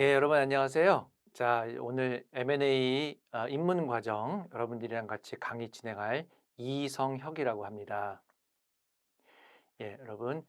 예, 여러분 안녕하세요. 자, 오늘 M&A 아, 입문 과정 여러분들이랑 같이 강의 진행할 이성혁이라고 합니다. 예, 여러분.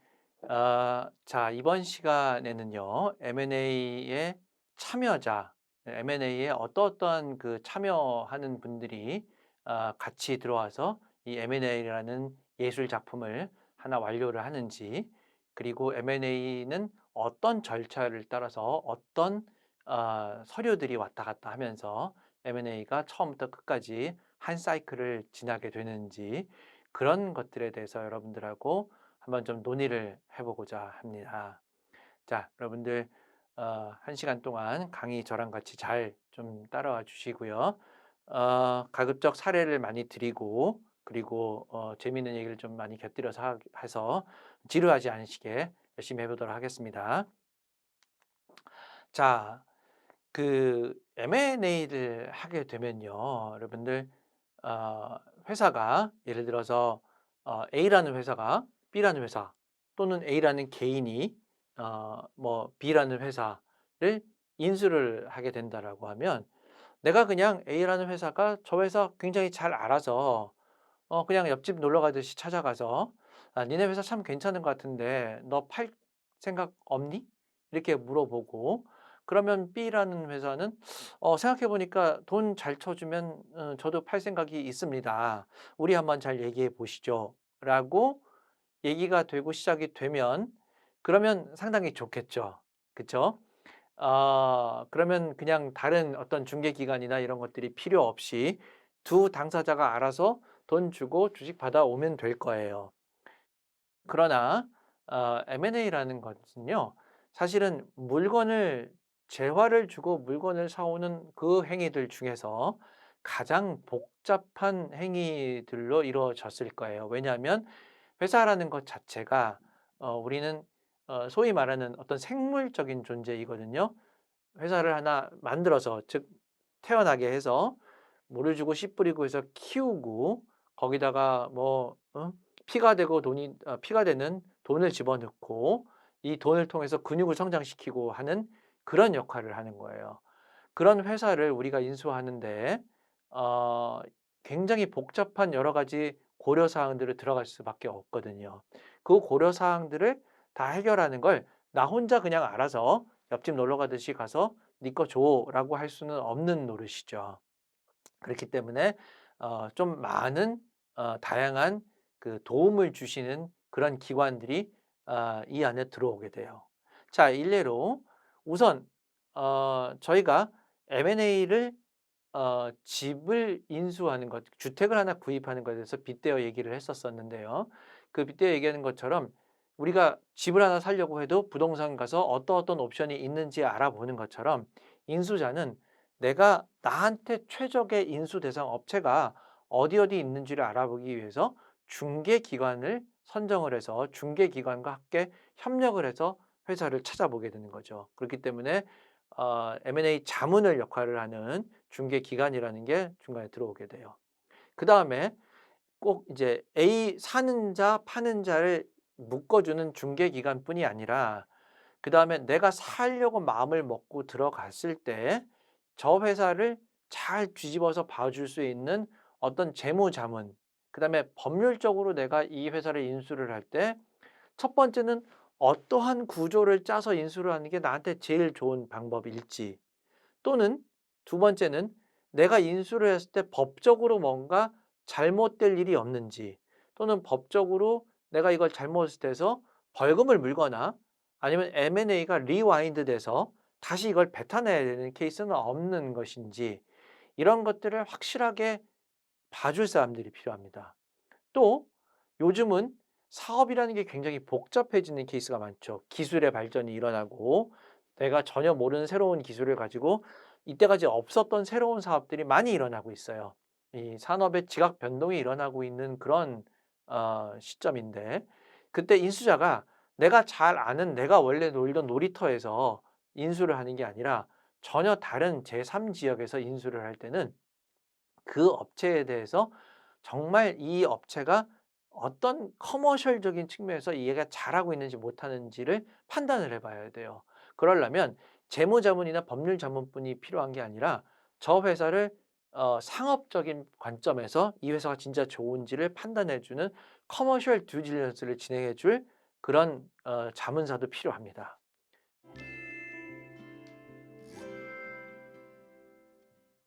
아, 자, 이번 시간에는요. M&A의 참여자, M&A에 어떠어떠한 그 참여하는 분들이 아, 같이 들어와서 이 M&A라는 예술 작품을 하나 완료를 하는지, 그리고 M&A는 어떤 절차를 따라서 어떤 어, 서류들이 왔다 갔다 하면서 M&A가 처음부터 끝까지 한 사이클을 지나게 되는지 그런 것들에 대해서 여러분들하고 한번 좀 논의를 해보고자 합니다. 자, 여러분들 어, 한 시간 동안 강의 저랑 같이 잘 좀 따라와 주시고요. 어, 가급적 사례를 많이 드리고 그리고 어, 재미있는 얘기를 좀 많이 곁들여서 하, 해서 지루하지 않으시게 열심히 해보도록 하겠습니다. 자, 그 M&A를 하게 되면요, 여러분들 어, 회사가 예를 들어서 어, A라는 회사가 B라는 회사 또는 A라는 개인이 어, 뭐 B라는 회사를 인수를 하게 된다라고 하면 내가 그냥 A라는 회사가 저 회사 굉장히 잘 알아서 어, 그냥 옆집 놀러 가듯이 찾아가서 아, 니네 회사 참 괜찮은 것 같은데 너 팔 생각 없니? 이렇게 물어보고 그러면 B라는 회사는 어, 생각해 보니까 돈 잘 쳐주면 어, 저도 팔 생각이 있습니다. 우리 한번 잘 얘기해 보시죠. 라고 얘기가 되고 시작이 되면 그러면 상당히 좋겠죠. 그쵸? 어, 그러면 그냥 다른 어떤 중개기관이나 이런 것들이 필요 없이 두 당사자가 알아서 돈 주고 주식 받아오면 될 거예요. 그러나 어, M&A라는 것은요. 사실은 물건을 재화를 주고 물건을 사오는 그 행위들 중에서 가장 복잡한 행위들로 이루어졌을 거예요. 왜냐하면 회사라는 것 자체가 어, 우리는 어, 소위 말하는 어떤 생물적인 존재이거든요. 회사를 하나 만들어서 즉 태어나게 해서 물을 주고 씨 뿌리고 해서 키우고 거기다가 뭐 어? 피가 되고 돈이 어, 피가 되는 돈을 집어넣고 이 돈을 통해서 근육을 성장시키고 하는 그런 역할을 하는 거예요. 그런 회사를 우리가 인수하는데 어, 굉장히 복잡한 여러 가지 고려 사항들을 들어갈 수밖에 없거든요. 그 고려 사항들을 다 해결하는 걸 나 혼자 그냥 알아서 옆집 놀러 가듯이 가서 네거 줘라고 할 수는 없는 노릇이죠. 그렇기 때문에 어, 좀 많은 어, 다양한 그 도움을 주시는 그런 기관들이 어, 이 안에 들어오게 돼요. 자, 일례로 우선 어, 저희가 M&A를 어, 집을 인수하는 것, 주택을 하나 구입하는 것에 대해서 빗대어 얘기를 했었었는데요. 그 빗대어 얘기하는 것처럼 우리가 집을 하나 살려고 해도 부동산 가서 어떤 어떤 옵션이 있는지 알아보는 것처럼 인수자는 내가 나한테 최적의 인수 대상 업체가 어디 어디 있는지를 알아보기 위해서 중개기관을 선정을 해서 중개기관과 함께 협력을 해서 회사를 찾아보게 되는 거죠. 그렇기 때문에 어, M&A 자문을 역할을 하는 중개기관이라는 게 중간에 들어오게 돼요. 그 다음에 꼭 이제 A 사는 자, 파는 자를 묶어주는 중개기관뿐이 아니라 그 다음에 내가 살려고 마음을 먹고 들어갔을 때 저 회사를 잘 뒤집어서 봐줄 수 있는 어떤 재무자문, 그 다음에 법률적으로 내가 이 회사를 인수를 할 때 첫 번째는 어떠한 구조를 짜서 인수를 하는 게 나한테 제일 좋은 방법일지 또는 두 번째는 내가 인수를 했을 때 법적으로 뭔가 잘못될 일이 없는지 또는 법적으로 내가 이걸 잘못해서 벌금을 물거나 아니면 M&A가 리와인드 돼서 다시 이걸 뱉어내야 되는 케이스는 없는 것인지 이런 것들을 확실하게 봐줄 사람들이 필요합니다. 또 요즘은 사업이라는 게 굉장히 복잡해지는 케이스가 많죠. 기술의 발전이 일어나고 내가 전혀 모르는 새로운 기술을 가지고 이때까지 없었던 새로운 사업들이 많이 일어나고 있어요. 이 산업의 지각 변동이 일어나고 있는 그런 어, 시점인데 그때 인수자가 내가 잘 아는 내가 원래 놀던 놀이터에서 인수를 하는 게 아니라 전혀 다른 제3지역에서 인수를 할 때는 그 업체에 대해서 정말 이 업체가 어떤 커머셜적인 측면에서 얘가 잘하고 있는지 못하는지를 판단을 해봐야 돼요. 그러려면 재무 자문이나 법률 자문뿐이 필요한 게 아니라 저 회사를 어 상업적인 관점에서 이 회사가 진짜 좋은지를 판단해 주는 커머셜 듀 딜리전스를 진행해 줄 그런 어 자문사도 필요합니다.